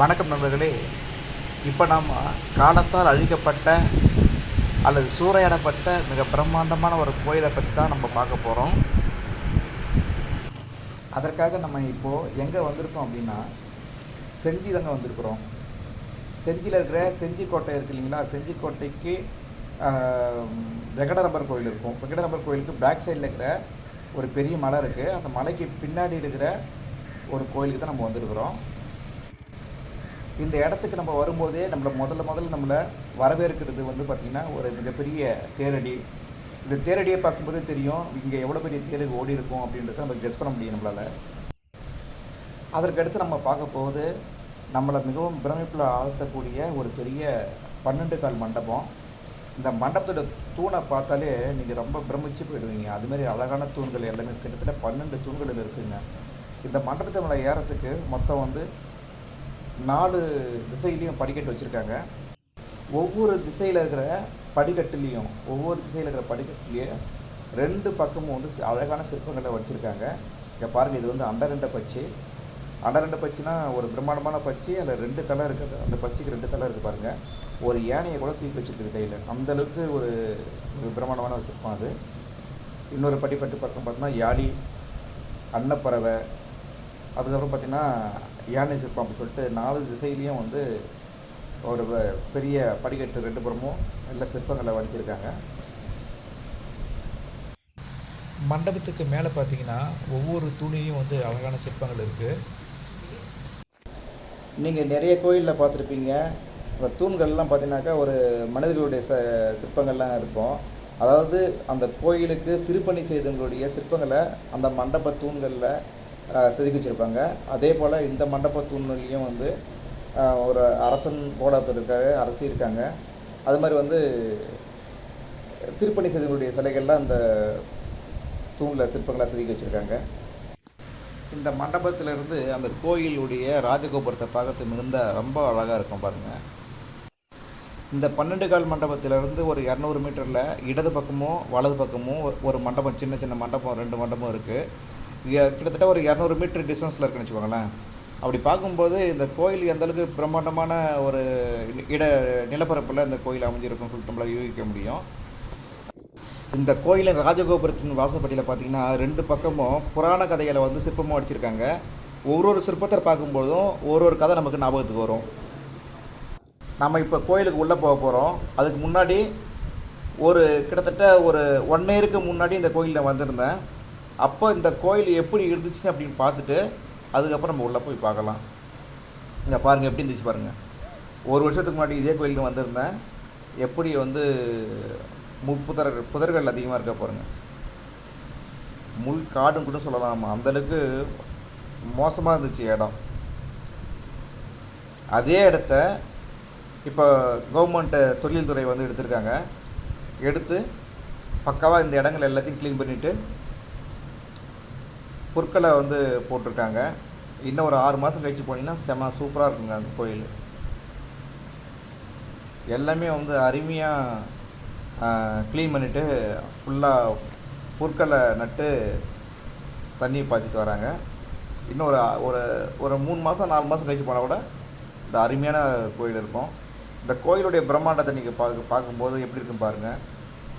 வணக்கம் நண்பர்களே. இப்போ நாம் காலத்தால் அழிக்கப்பட்ட அல்லது சூறையாடப்பட்ட மிக பிரம்மாண்டமான ஒரு கோயிலை பற்றி தான் நம்ம பார்க்க போகிறோம் அதற்காக நம்ம இப்போது எங்கே வந்திருக்கோம் அப்படின்னா செஞ்சி தாங்க வந்திருக்கிறோம். செஞ்சியில் இருக்கிற செஞ்சி கோட்டை இருக்கு இல்லைங்களா? செஞ்சி கோட்டைக்கு வெங்கடரம்பர் கோயில் இருக்கும். வெங்கடரம்பர் கோயிலுக்கு பேக் சைடில் இருக்கிற ஒரு பெரிய மலை இருக்குது அந்த மலைக்கு பின்னாடி இருக்கிற ஒரு கோயிலுக்கு தான் நம்ம வந்திருக்கிறோம். இந்த இடத்துக்கு நம்ம வரும்போதே நம்மளை முதல்ல முதல்ல நம்மளை வரவேற்கிறது வந்து பார்த்திங்கன்னா ஒரு மிகப்பெரிய தேரடி. இந்த தேரடியை பார்க்கும்போதே தெரியும் இங்கே எவ்வளோ பெரிய தேர் ஓடி இருக்கும் அப்படின்றத நம்ம கெஸ் பண்ண முடியும் நம்மளால். அதற்கடுத்து நம்ம பார்க்க போகுது நம்மளை மிகவும் பிரமிப்பில் ஆழ்த்தக்கூடிய ஒரு பெரிய பன்னெண்டு கால் மண்டபம். இந்த மண்டபத்தோட தூணை பார்த்தாலே நீங்கள் ரொம்ப பிரமிச்சு போயிடுவீங்க. அதுமாரி அழகான தூண்கள் எல்லாமே கிட்டத்தட்ட பன்னெண்டு தூண்கள் இருக்குதுங்க இந்த மண்டபத்தை மேலே ஏறத்துக்கு மொத்தம் வந்து நாலு திசையிலையும் படிக்கட்டு வச்சுருக்காங்க. ஒவ்வொரு திசையில் இருக்கிற படிக்கட்டுலேயும் ஒவ்வொரு திசையில் இருக்கிற படிக்கட்டுலேயும் ரெண்டு பக்கமும் வந்து அழகான சிற்பங்களை வச்சுருக்காங்க. இங்கே பாருங்கள் இது வந்து அண்டரண்ட பச்சு. அண்டரண்ட பச்சுனா ஒரு பிரம்மாண்டமான பச்சி அதில் ரெண்டு தலை இருக்குது. அந்த பச்சிக்கு ரெண்டு தலை இருக்குது பாருங்கள் ஒரு யானையை கூட தூக்கி வச்சுருக்குது கையில். அந்தளவுக்கு ஒரு ஒரு பிரம்மாண்டமான ஒரு சிற்பம் அது. இன்னொரு படிப்பட்டு பக்கம் பார்த்தோம்னா யாழி அன்னப்பறவை. அதுக்கப்புறம் பார்த்திங்கன்னா யானை சிற்பம் அப்படி சொல்லிட்டு நாலு திசையிலையும் வந்து ஒரு பெரிய படிக்கட்டு ரெண்டு புறமும் நல்ல சிற்பங்களை வடிச்சிருக்காங்க மண்டபத்துக்கு மேலே பார்த்தீங்கன்னா ஒவ்வொரு தூணிலையும் வந்து அழகான சிற்பங்கள் இருக்குது நீங்கள் நிறைய கோயிலில் பார்த்துருப்பீங்க அந்த தூண்கள்லாம் பார்த்தீங்கன்னாக்கா ஒரு மனிதர்களுடைய ச சிற்பங்கள்லாம் இருக்கும். அதாவது அந்த கோயிலுக்கு திருப்பணி செய்தவங்களுடைய சிற்பங்களை அந்த மண்டப தூண்களில் செதுக்கி வச்சுருப்பாங்க அதே போல் இந்த மண்டப தூண்லேயும் வந்து ஒரு அரசன் போல இருக்காரு அரசி இருக்காங்க. அது மாதிரி வந்து திருப்பணி செய்தவங்களுடைய சிலைகள்லாம் அந்த தூணில் சிற்பங்களாக செதுக்கி வச்சுருக்காங்க. இந்த மண்டபத்திலிருந்து அந்த கோயிலுடைய ராஜகோபுரத்தை பார்க்கறது மிகுந்த ரொம்ப அழகாக இருக்கும் பாருங்கள் இந்த பன்னெண்டு கால் மண்டபத்திலிருந்து ஒரு இரநூறு மீட்டரில் இடது பக்கமும் வலது பக்கமும் ஒரு- ஒரு மண்டபம் சின்ன சின்ன மண்டபம் ரெண்டு மண்டபம் இருக்குது கிட்டத்தட்ட ஒரு இரநூறு மீட்டர் டிஸ்டன்ஸில் இருக்குன்னு வச்சுக்கோங்களேன். அப்படி பார்க்கும்போது இந்த கோயில் எந்த அளவுக்கு பிரம்மாண்டமான ஒரு இட நிலப்பரப்பில் இந்த கோயில் அமைஞ்சிருக்கும்னு சொல்லிட்டு நம்மளால் யூகிக்க முடியும். இந்த கோயிலின் ராஜகோபுரத்தின் வாசப்பட்டியில் பார்த்தீங்கன்னா ரெண்டு பக்கமும் புராண கதைகளை வந்து சிற்பமாக அடிச்சிருக்காங்க. ஒரு ஒரு சிற்பத்தை பார்க்கும்போதும் ஒரு ஒரு கதை நமக்கு ஞாபகத்துக்கு வரும். நம்ம இப்போ கோயிலுக்கு உள்ளே போக போகிறோம் அதுக்கு முன்னாடி ஒரு கிட்டத்தட்ட ஒரு ஒன் இயருக்கு முன்னாடி இந்த கோயிலில் வந்திருந்தேன். அப்போ இந்த கோயில் எப்படி இருந்துச்சு அப்படின்னு பார்த்துட்டு அதுக்கப்புறம் நம்ம உள்ளே போய் பார்க்கலாம். இங்கே பாருங்கள் எப்படி இருந்துச்சு பாருங்கள் ஒரு வருஷத்துக்கு முன்னாடி இதே கோயிலுக்கு வந்திருந்தேன். எப்படி வந்து முப்புதர் புதர்கள் அதிகமாக இருக்க பாருங்கள் முள் காடும் கூட சொல்லலாம்? அந்தளவுக்கு மோசமாக இருந்துச்சு இடம். அதே இடத்த இப்போ கவர்மெண்ட்டு தொழில்துறை வந்து எடுத்திருக்காங்க. எடுத்து பக்காவாக இந்த இடங்கள் எல்லாத்தையும் க்ளீன் பண்ணிவிட்டு பொருட்களை வந்து போட்டிருக்காங்க. இன்னும் ஒரு ஆறு மாதம் கழிச்சு போனீங்கன்னா செம சூப்பராக இருக்குங்க அந்த கோயில். எல்லாமே வந்து அருமையாக க்ளீன் பண்ணிவிட்டு ஃபுல்லாக புற்களை நட்டு தண்ணி பாய்ச்சிட்டு வராங்க. இன்னும் ஒரு ஒரு ஒரு மூணு மாதம் நாலு மாதம் கழிச்சு போனால் கூட இந்த அருமையான கோயில் இருக்கும். இந்த கோயிலுடைய பிரம்மாண்டத்தை நீங்கள் பார்க்க பார்க்கும்போது எப்படி இருக்கும் பாருங்கள்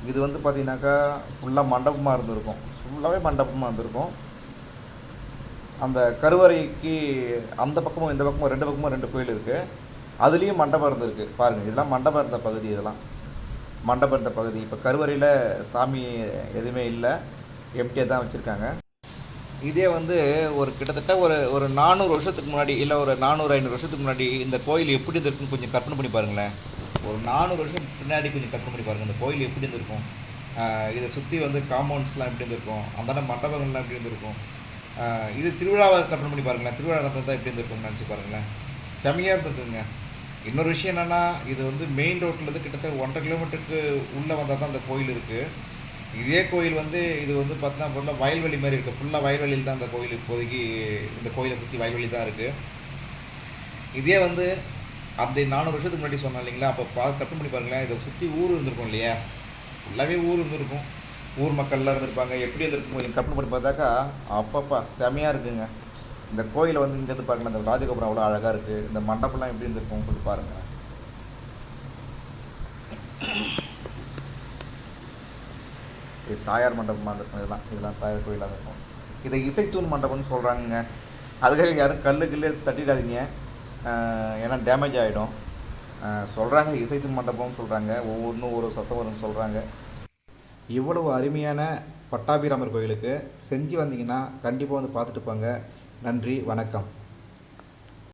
இது வந்து பார்த்தீங்கன்னாக்கா ஃபுல்லாக மண்டபமாக இருந்திருக்கும். ஃபுல்லாகவே மண்டபமாக இருந்திருக்கும். அந்த கருவறைக்கு அந்த பக்கமும் இந்த பக்கமும் ரெண்டு பக்கமும் ரெண்டு கோயில் இருக்குது அதுலேயும் மண்டபம் இருந்திருக்கு. பாருங்கள் இதெல்லாம் மண்டபம் இருந்த பகுதி இதெல்லாம். மண்டபம் இருந்த பகுதி. இப்போ கருவறையில் சாமி எதுவுமே இல்லை. எம்டியாக தான் வச்சுருக்காங்க. இதே வந்து ஒரு கிட்டத்தட்ட ஒரு ஒரு நானூறு வருஷத்துக்கு முன்னாடி இல்லை ஒரு நானூறு ஐநூறு வருஷத்துக்கு முன்னாடி இந்த கோயில் எப்படி இருந்திருக்குன்னு கொஞ்சம் கற்பனை பண்ணி பாருங்களேன். ஒரு நானூறு வருஷம் பின்னாடி கொஞ்சம் கற்பனை பண்ணி பாருங்கள் இந்த கோயில் எப்படி இருந்திருக்கும்? இதை சுற்றி வந்து காம்பவுண்ட்ஸ்லாம் எப்படி இருந்திருக்கும்? அந்தாண்ட மண்டபங்கள்லாம் எப்படி இருந்திருக்கும்? இது திருவிழாவை கற்பனை பண்ணி பாருங்களேன். திருவிழா நடந்ததா எப்படி இருந்திருக்கும்னு நினச்சி பாருங்களேன். செமையாக இருந்திருக்குங்க. இன்னொரு விஷயம் என்னென்னா இது வந்து மெயின் ரோட்லேருந்து கிட்டத்தட்ட ஒன்றரை கிலோமீட்டருக்கு உள்ளே வந்தால் தான் அந்த கோயில் இருக்குது இதே கோயில் வந்து இது வந்து பார்த்தீங்கன்னா ஃபுல்லாக வயல்வெளி மாதிரி இருக்குது ஃபுல்லாக வயல்வெளியில் தான் அந்த கோயில் இப்போதைக்கு இந்த கோயிலை சுற்றி வயல்வெளி தான் இருக்குது இதே வந்து அந்த நானூறு வருஷத்துக்கு முன்னாடி சொன்னேன் இல்லைங்களா? அப்போ பா கற்பனை பண்ணி பாருங்களேன். இதை சுற்றி ஊர் இருந்திருக்கும் இல்லையா? ஃபுல்லாகவே ஊர் இருந்திருக்கும். ஊர் மக்கள்லாம் இருந்திருப்பாங்க. எப்படி இருந்திருக்கும் கொஞ்சம் கற்பனை பண்ணி பார்த்தாக்கா அப்பப்பா செமையாக இருக்குங்க. இந்த கோயிலை வந்து இங்கேருந்து பாருங்கள் இந்த ராஜகோபுரம் அவ்வளோ அழகாக இருக்குது இந்த மண்டபம்லாம் எப்படி இருந்திருக்கும் சொல்லி பாருங்கள் இது தாயார் மண்டபமாக இருக்கும் இதெல்லாம் இதெல்லாம் தாயார் கோயிலாக இருக்கும் இதை இசைத்தூண் மண்டபம்னு சொல்கிறாங்கங்க அதுக்காக யாரும் கல்லு கில்லு தட்டிடாதீங்க. ஏன்னா டேமேஜ் ஆகிடும் சொல்கிறாங்க இசைத்தூண் மண்டபம்னு சொல்கிறாங்க ஒவ்வொன்றும் ஒரு சத்தம் வரும்னு சொல்கிறாங்க இவ்வளவு அருமையான பட்டாபிராமர் கோயிலுக்கு செஞ்சு வந்தீங்கன்னா கண்டிப்பாக வந்து பார்த்துட்டு போங்க. நன்றி வணக்கம்.